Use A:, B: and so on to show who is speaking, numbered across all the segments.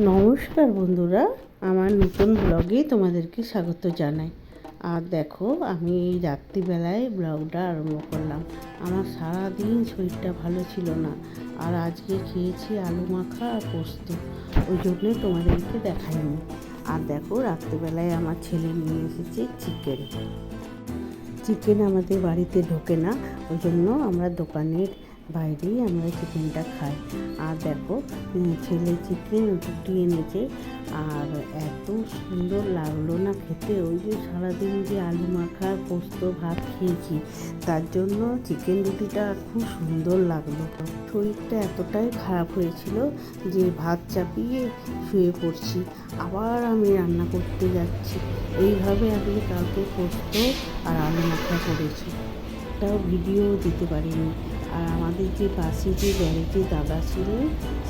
A: নমস্কার বন্ধুরা, আমার নতুন ব্লগে তোমাদেরকে স্বাগত জানাই। আর দেখো, আমি এই রাত্রিবেলায় ব্লগটা আরম্ভ করলাম। আমার সারাদিন শরীরটা ভালো ছিল না, আর আজকে খেয়েছি আলু মাখা আর পোস্ত, ওই জন্যে তোমাদেরকে দেখাইনি। আর দেখো, রাত্রিবেলায় আমার ছেলে নিয়ে এসেছে চিকেন চিকেন আমাদের বাড়িতে ঢোকে না, ওই জন্য আমরা দোকানের বাইরেই আমরা চিকেনটা খাই। আর দেখো ছেলে চিকেন রুটি এনেছে, আর এত সুন্দর লাগল না খেতে। ওই যে সারাদিন যে আলু মাখা, পোস্ত, ভাত খেয়েছি, তার জন্য চিকেন রুটিটা খুব সুন্দর লাগল। শরীরটা এতটাই খারাপ হয়েছিল যে ভাত চাপিয়ে শুয়ে পড়ছি। আবার আমি রান্না করতে যাচ্ছি। এইভাবে আমি কালকে পোস্ত আর আলু মাখা করেছি। একটাও ভিডিও দিতে পারিনি। আর আমাদের যে পাশে যে গ্যারেজে দাদা ছিল,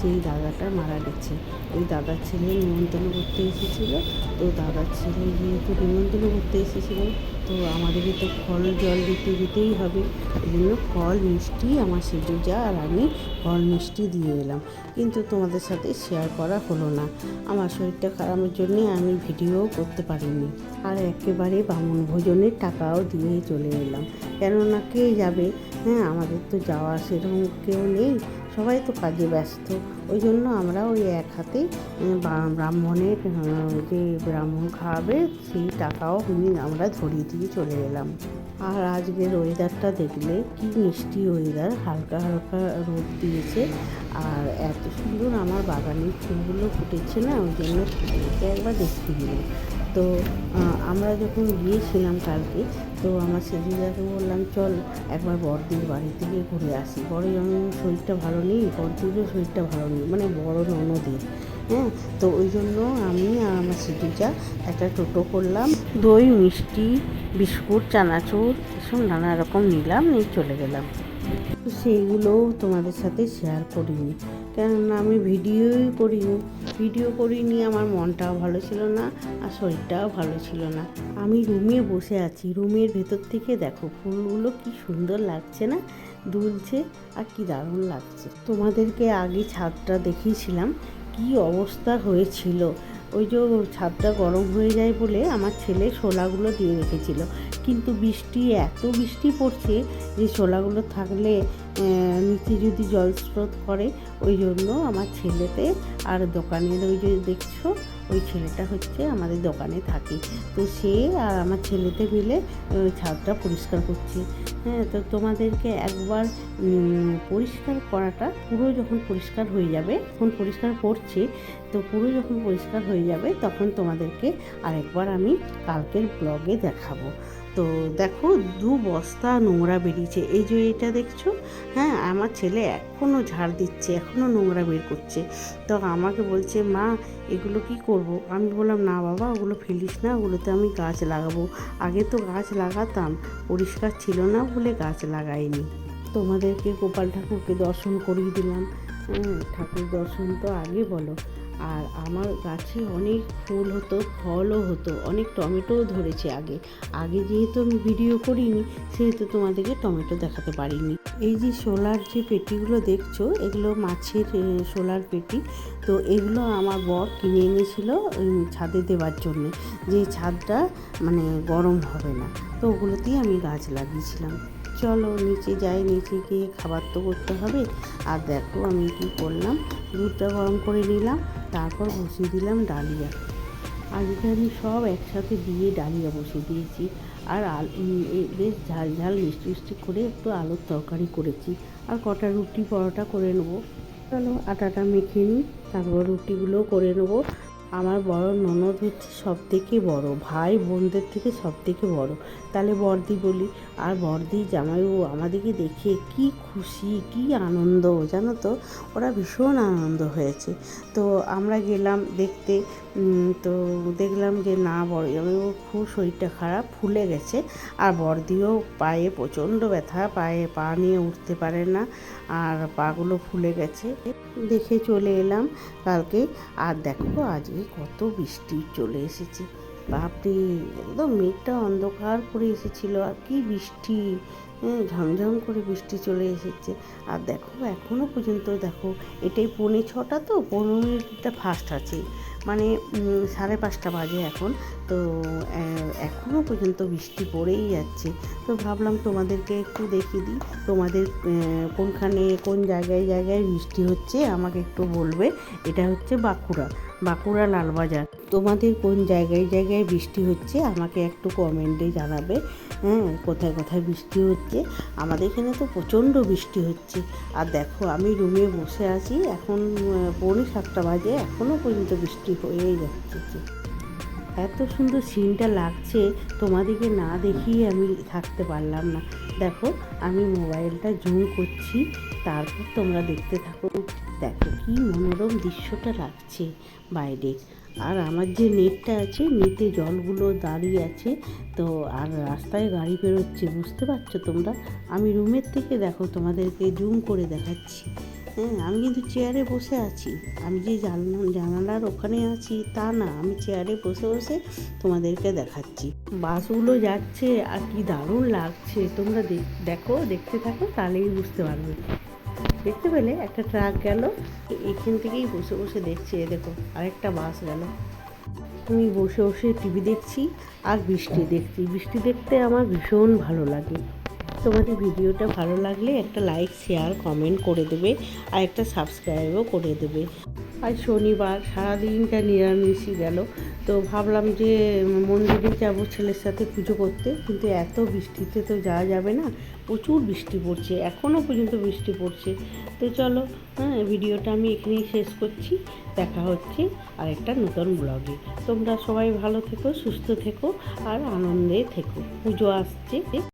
A: সেই দাদাটা মারা গেছে। ওই দাদার ছেলে নিমন্ত্রণ করতে এসেছিল। তো দাদার ছেলে যেহেতু নিমন্ত্রণ করতে এসেছিল। তো আমাদেরকে তো ফল জল দিতে দিতেই হবে। ওই জন্য ফল মিষ্টি, আমার সেজে যা, আর আমি ফল মিষ্টি দিয়ে এলাম। কিন্তু তোমাদের সাথে শেয়ার করা হলো না। আমার শরীরটা খারাপের জন্যে আমি ভিডিও করতে পারিনি। আর একেবারে বামন ভোজনের টাকাও দিয়ে চলে এলাম। কেননা কে যাবে? হ্যাঁ আমাদের তো যাওয়া সেরকম কেউ নেই। সবাই তো কাজে ব্যস্ত। ওই জন্য আমরা ওই এক হাতে ব্রাহ্মণের যে ব্রাহ্মণ খাওয়াবে, সেই টাকাও আমি আমরা ধরিয়ে দিয়ে চলে এলাম আর আজকের ওয়েদারটা দেখলে কি মিষ্টি ওয়েদার হালকা হালকা রোদ দিয়েছে। আর এত সুন্দর আমার বাগানের ফুলগুলো ফুটেছে না, ওই জন্য একবার দেখতে দিলাম তো আমরা যখন গিয়েছিলাম কালকে তো আমার সেদিদাকে বললাম, চল একবার বড়দির বাড়ি থেকে ঘুরে আসি। বড় যেমন শরীরটা ভালো নেই, বড়দিরও শরীরটা ভালো নেই। মানে বড় ননদের হ্যাঁ? তো ওই জন্য আমি আর আমার সিটিজা একটা টোটো করলাম। দই, মিষ্টি, বিস্কুট, চানাচুর, এসব নানা রকম নিলাম, নিয়ে চলে গেলাম। সেইগুলোও তোমাদের সাথে শেয়ার করিনি। কেননা আমি ভিডিওই করিনি। ভিডিও করিনি, আমার মনটাও ভালো ছিল না আর শরীরটাও ভালো ছিল না। আমি রুমে বসে আছি, রুমের ভেতর থেকে দেখো ফুলগুলো কি সুন্দর লাগছে না? দুলছে আর কি দারুণ লাগছে। তোমাদেরকে আগে ছাদটা দেখিয়েছিলাম, কি অবস্থা হয়েছিল। ওই যে ছাদটা গরম হয়ে যায় বলে আমার ছেলে শোলাগুলো দিয়ে রেখেছিল। কিন্তু বৃষ্টি, এত বৃষ্টি পড়ছে যে শোলাগুলো থাকলে নিচে যদি জল স্রোত করে, ওই জন্য আমার ছেলেতে আর দোকানের ওই যে দেখছ, ওই ছেলেটা হচ্ছে আমাদের দোকানে থাকে। তো সে আর আমার ছেলেতে মিলে ছাদটা পরিষ্কার করছে। হ্যাঁ তো তোমাদেরকে একবার পরিষ্কার করাটা পুরো যখন পরিষ্কার হয়ে যাবে তখন পরিষ্কার করছি, তো পুরো যখন পরিষ্কার হয়ে যাবে, তখন তোমাদেরকে আরেকবার আমি কালকের ব্লগে দেখাবো। তো দেখো দু বস্তা নোংরা বেরিয়েছে। এই যে এটা দেখছ? হ্যাঁ আমার ছেলে এখনও ঝাড় দিচ্ছে এখনও নোংরা বের করছে। তো আমাকে বলছে মা এগুলো কি করব? আমি বললাম না বাবা ওগুলো ফেলিস না ওগুলোতে আমি গাছ লাগাবো। আগে তো গাছ লাগাতাম পরিষ্কার ছিল না বলে গাছ লাগাইনি। তোমাদেরকে গোপাল ঠাকুরকে দর্শন করিয়ে দিলাম। হ্যাঁ, ঠাকুর দর্শন তো আগে বলো। আর আমার গাছে অনেক ফুল হতো, ফলও হতো, অনেক টমেটোও ধরেছে আগে। আগে যেহেতু আমি ভিডিও করিনি, সেহেতু তোমাদেরকে টমেটো দেখাতে পারিনি। এই যে সোলার যে পেটিগুলো দেখছ, এগুলো মাছের সোলার পেটি। তো এগুলো আমার বর কিনে এনেছিল ছাদে দেওয়ার জন্য। যে ছাদটা মানে গরম হবে না, তো ওগুলোতেই আমি গাছ লাগিয়েছিলাম। চলো নিচে যাই, নিচে গিয়ে খাবার তো করতে হবে। আর দেখো আমি কি করলাম, দুধটা গরম করে নিলাম, তারপর বসিয়ে দিলাম ডালিয়া। আজকে আমি সব একসাথে দিয়ে ডালিয়া বসিয়ে দিয়েছি। আর বেশ ঝাল ঝাল, মিষ্টি মিষ্টি করে একটু আলুর তরকারি করেছি। আর কটা রুটি পরোটা করে নেব। চলো আটাটা মেখে নিই, তারপর রুটিগুলোও করে নেব। আমার বড় ননদ হচ্ছে সব থেকে বড়, ভাই বোনদের থেকে সব থেকে বড়। তাহলে বর্দি বলি, আর বর্দি জামাইবাবু আমাদেরকে দেখে কি খুশি, কি আনন্দ, জানো তো? ওরা ভীষণ আনন্দ হয়েছে। তো আমরা গেলাম দেখতে তো দেখলাম যে না, বড় জামাইবাবু খুব শরীরটা খারাপ, ফুলে গেছে। আর বর্দিও পায়ে প্রচণ্ড ব্যথা, পায়ে পা নিয়ে উঠতে পারে না, আর পাগুলো ফুলে গেছে। দেখে চলে এলাম কালকে। আর দেখো আজকে কত বৃষ্টি চলে এসেছে। বাপরে একদম মেঘটা অন্ধকার করে এসেছিল। আর কি বৃষ্টি হ্যাঁ, ঝমঝম করে বৃষ্টি চলে এসেছে। আর দেখো এখনও পর্যন্ত দেখো এটাই পৌনে ছটা তো পনেরো মিনিটটা ফার্স্ট আছে। মানে সাড়ে পাঁচটা বাজে এখন। তো এখনও পর্যন্ত বৃষ্টি পড়েই যাচ্ছে। তো ভাবলাম তোমাদেরকে একটু দেখিয়ে দিই, তোমাদের কোনখানে, কোন জায়গায় জায়গায় বৃষ্টি হচ্ছে, আমাকে একটু বলবে। এটা হচ্ছে বাঁকুড়া বাঁকুড়া লালবাজার। তোমাদের কোন জায়গায় জায়গায় বৃষ্টি হচ্ছে, আমাকে একটু কমেন্টে জানাবে হ্যাঁ কোথায় কোথায় বৃষ্টি হচ্ছে। আমাদের এখানে তো প্রচণ্ড বৃষ্টি হচ্ছে। আর দেখো, আমি রুমে বসে আছি, এখন পৌনে সাতটা বাজে এখনও পর্যন্ত বৃষ্টি হয়েই যাচ্ছে এত সুন্দর সিনটা লাগছে, তোমাদেরকে না দেখিয়ে আমি থাকতে পারলাম না। দেখো, আমি মোবাইলটা জুম করছি, তারপর তোমরা দেখতে থাকো। দেখো কি মনোরম দৃশ্যটা লাগছে বাইরে। আর আমার যে নেটটা আছে, নেটে জলগুলো দাঁড়িয়ে আছে, তো আর রাস্তায় গাড়ি বেরোচ্ছে, বুঝতে পারছ তোমরা? আমি রুমের থেকে, দেখো তোমাদেরকে জুম করে দেখাচ্ছি। হ্যাঁ আমি কিন্তু চেয়ারে বসে আছি। আমি যে জানলা, জানালার ওখানে আছি, তা না, আমি চেয়ারে বসে বসে তোমাদেরকে দেখাচ্ছি। বাসগুলো যাচ্ছে আর কি দারুণ লাগছে। তোমরা দেখ- দেখো, দেখতে থাকো, তাহলেই বুঝতে পারবে। দেখতে পেলে একটা ট্রাক গেল, এখান থেকেই বসে বসে দেখছি, এ দেখো, আরেকটা বাস গেল। আমি বসে বসে টিভি দেখছি আর বৃষ্টি দেখছি। বৃষ্টি দেখতে আমার ভীষণ ভালো লাগে। তোমাদের ভিডিওটা ভালো লাগলে একটা লাইক শেয়ার কমেন্ট করে দেবে আর একটা সাবস্ক্রাইবও করে দেবে। আর শনিবার, সারাদিনটা নিরামিষই গেল। তো ভাবলাম যে মন্দিরে যাব ছেলের সাথে পুজো করতে, কিন্তু এত বৃষ্টিতে তো যাওয়া যাবে না। প্রচুর বৃষ্টি পড়ছে এখনও পর্যন্ত বৃষ্টি পড়ছে। তো চলো হ্যাঁ ভিডিওটা আমি এখানেই শেষ করছি। দেখা হচ্ছে আর একটা নতুন ব্লগে তোমরা সবাই ভালো থেকো, সুস্থ থেকো, আর আনন্দে থেকো। পুজো আসছে।